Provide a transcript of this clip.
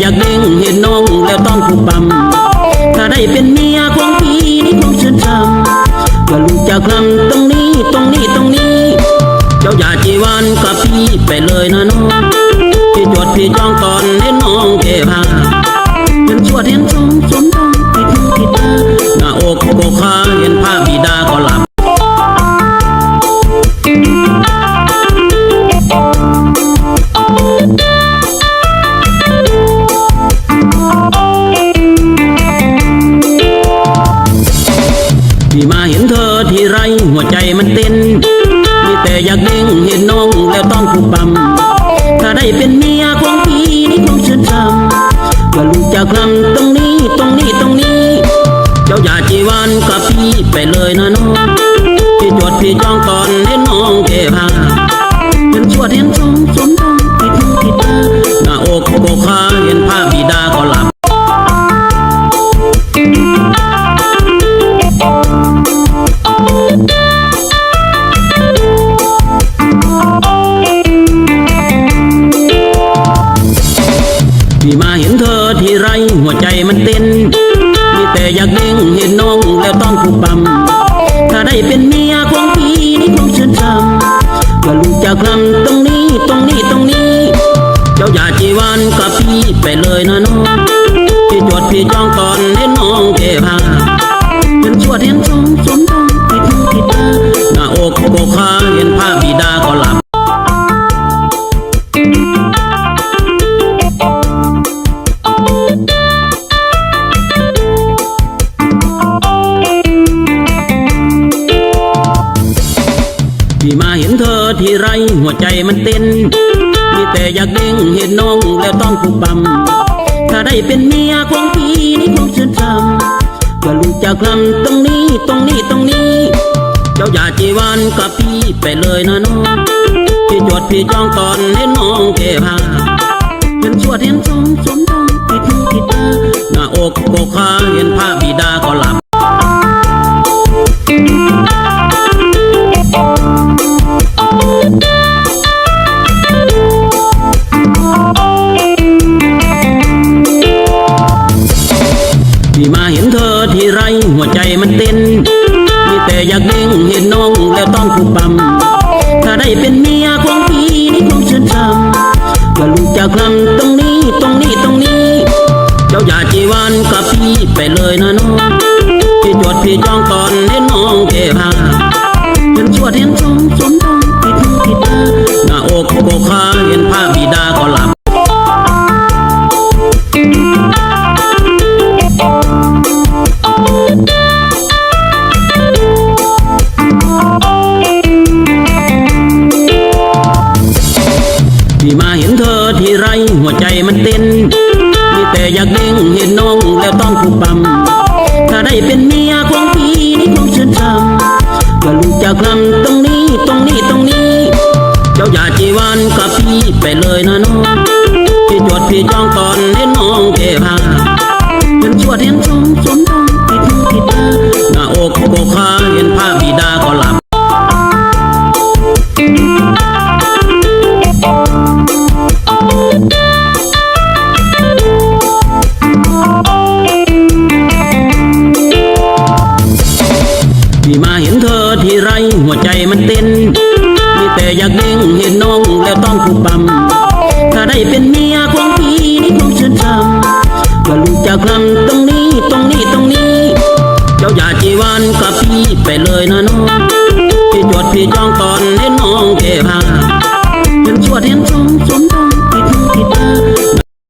อยากเด้งเห็นน้องแล้วต้องผูกปั๊มถ้าได้เป็นเมียของพี่นี่คงชื่นชมว่าลูกจากลำตรงนี้ตรงนี้ตรงนี้ เจ้าอย่าจีวันกับพี่ไปเลยนะน้องพี่จดพี่จ้องตอนเห็นน้องเก็บผ้า หัวใจมันเต้นมีแต่อยากเด้งเห็นน้องแล้วต้องผูกปั๊มถ้าได้เป็นเมียของพี่นี่คงชื่นชมว่าลูกจะคลำตรงนี้ตรงนี้ตรงนี้ เจ้าอย่าจีวันกับพี่ไปเลยนะน้องพี่จดพี่จ้องก่อนเห็นน้องเก็บผ้าเห็นสวดเห็นทรงสมต้องติดหูติดตาหน้าอกโกคาเห็นภาพบิดาก็หลับ หัวใจมันเต้นมีแต่อยากเด้งเห็นน้องแล้วต้องผูกปั๊มถ้าได้เป็นเมียของพี่นี่คงชื่นชมว่าลูกจะคลำตรงนี้ตรงนี้ตรงนี้ เจ้าอย่าจีวันกับพี่ไปเลยนะน้องพี่จดพี่จองตอนเห็นน้องเก็บผ้าเป็นชวดเห็นชง ทีไรหัวใจมันเต้น มีแต่อยากเด้งเห็นน้องแล้วต้องผูกปั๊มถ้าได้เป็นเมียของพี่นี่คงชื่นชมว่าลูกจะคลำตรงนี้ตรงนี้ตรงนี้ เจ้าอย่าจีวันกับพี่ไปเลยนะน้องพี่จดพี่จ้องก่อนเห็นน้องเก็บผ้าเห็นสวดเห็นทรงสมต้องติดหูติดตาหน้าอกโกคาเห็นภาพ ที่มาเห็นเธอที่ไรหัวใจมันเต้นมีแต่อยากเด้งเห็นน้องแล้วต้องผูกปั๊มถ้าได้เป็นเมียของพี่นี่คงชื่นชมว่าลูกจะคลำตรงนี้ตรงนี้ตรงนี้เจ้าอย่าจีวันกับพี่ไปเลยนะน้อง หัวใจมันเต้นมีแต่อยากเด้งเห็นน้องแล้วต้องผูกปั๊มถ้าได้เป็นเมียของพี่นี่คงชื่นชมว่าลูกจะคลำตรงนี้ตรงนี้ตรงนี้ เจ้าอย่าจีวันกับพี่ไปเลยนะน้องพี่จดพี่จองตอนเห็นน้องเก็บ